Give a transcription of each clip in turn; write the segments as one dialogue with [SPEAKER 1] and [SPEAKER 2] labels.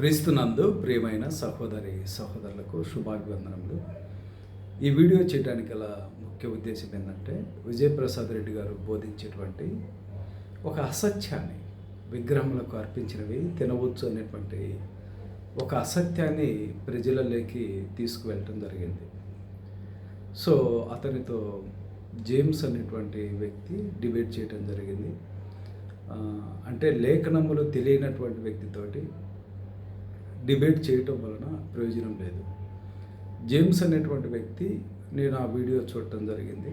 [SPEAKER 1] క్రీస్తునందు ప్రియమైన సహోదరి సహోదరులకు శుభాభివందనములు. ఈ వీడియో చేయడానికి గల ముఖ్య ఉద్దేశం ఏంటంటే విజయప్రసాద్ రెడ్డి గారు బోధించేటువంటి ఒక అసత్యాన్ని విగ్రహములకు అర్పించినవి తినవచ్చు అనేటువంటి ఒక అసత్యాన్ని ప్రజలలోకి తీసుకువెళ్ళటం జరిగింది. సో అతనితో జేమ్స్ అనేటువంటి వ్యక్తి డిబేట్ చేయడం జరిగింది. అంటే లేఖనములు తెలియనటువంటి వ్యక్తితోటి డిబేట్ చేయటం వలన ప్రయోజనం లేదు. జేమ్స్ అనేటువంటి వ్యక్తి నేను ఆ వీడియో చూడటం జరిగింది.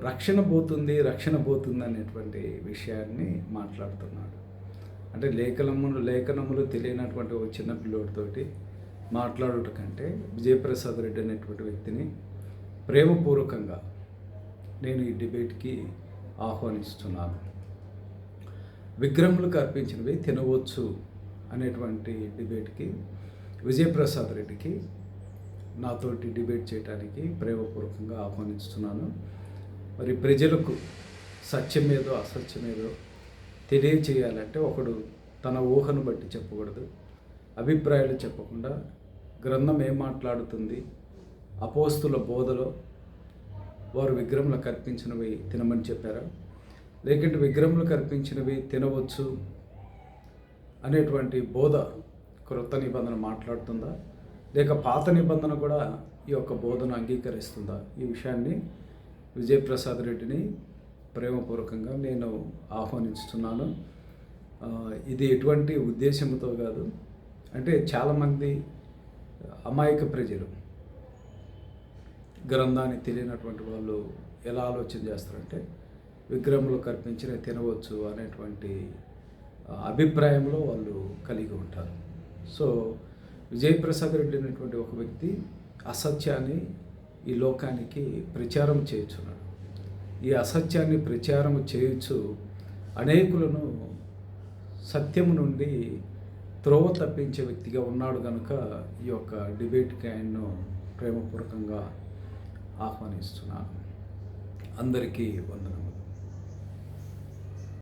[SPEAKER 1] రక్షణ పోతుంది రక్షణ పోతుంది అనేటువంటి విషయాన్ని మాట్లాడుతున్నాడు. అంటే లేఖనములు లేఖనములు తెలియనటువంటి ఒక చిన్న పిల్లోడితోటి మాట్లాడుట కంటే విజయప్రసాద్ రెడ్డి అనేటువంటి వ్యక్తిని ప్రేమపూర్వకంగా నేను ఈ డిబేట్కి ఆహ్వానిస్తున్నాను. విగ్రహములకు అర్పించినవి తినవచ్చు అనేటువంటి డిబేట్కి విజయప్రసాద్ రెడ్డికి నాతోటి డిబేట్ చేయడానికి ప్రేమపూర్వకంగా ఆహ్వానిస్తున్నాను. మరి ప్రజలకు సత్యమేదో అసత్యమేదో తెలియచేయాలంటే ఒకడు తన ఊహను బట్టి చెప్పకూడదు. అభిప్రాయాలు చెప్పకుండా గ్రంథం ఏం మాట్లాడుతుంది అపోస్తుల బోధలో వారు విగ్రహములు కల్పించినవి తినమని చెప్పారా? లేకుంటే విగ్రహములు కల్పించినవి తినవచ్చు అనేటువంటి బోధ క్రొత్త నిబంధన మాట్లాడుతుందా? లేక పాత నిబంధన కూడా ఈ యొక్క బోధను అంగీకరిస్తుందా? ఈ విషయాన్ని విజయప్రసాద్ రెడ్డిని ప్రేమపూర్వకంగా నేను ఆహ్వానిస్తున్నాను ఇది ఎటువంటి ఉద్దేశంతో కాదు. అంటే చాలామంది అమాయక ప్రజలు గ్రంథాన్ని తెలియనటువంటి వాళ్ళు ఎలా ఆలోచన చేస్తారంటే విగ్రహంలో కల్పించిన తినవచ్చు అనేటువంటి అభిప్రాయంలో వాళ్ళు కలిగి ఉంటారు. సో విజయప్రసాద్ రెడ్డి అనేటువంటి ఒక వ్యక్తి అసత్యాన్ని ఈ లోకానికి ప్రచారం చేయుచున్నాడు. ఈ అసత్యాన్ని ప్రచారం చేయుచు అనేకులను సత్యము నుండి త్రోవ తప్పించే వ్యక్తిగా ఉన్నాడు కనుక ఈ యొక్క డిబేట్కి ఆయన్ను ప్రేమపూర్వకంగా ఆహ్వానిస్తున్నాను. అందరికీ వందనం